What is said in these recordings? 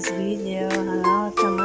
today's video. Hello, kamamshis.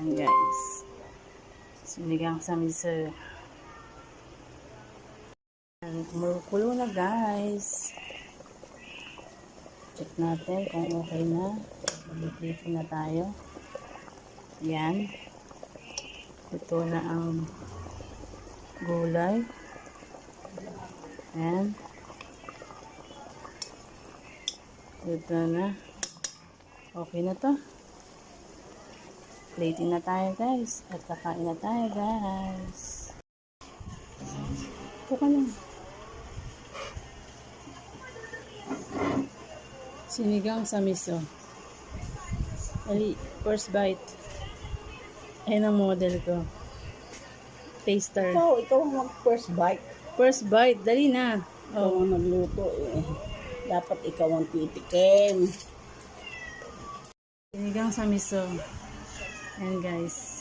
Yan guys. Sinigang sa miso. Kumukulo na guys. Check natin kung okay na. Mag-flip na tayo. Yan. Ito na ang gulay. Yan. Ito na. Okay na to. Plating na tayo guys. At kakain na tayo guys. Ito ka lang. Sinigang sa miso. Ali, first bite. Ayan ang model ko. Taster. Ikaw, ikaw ang mag-first bite. First bite, dali na. Ikaw Oh, ang nagluto eh. Dapat ikaw ang titikim. sinigang sa miso. Ayan guys.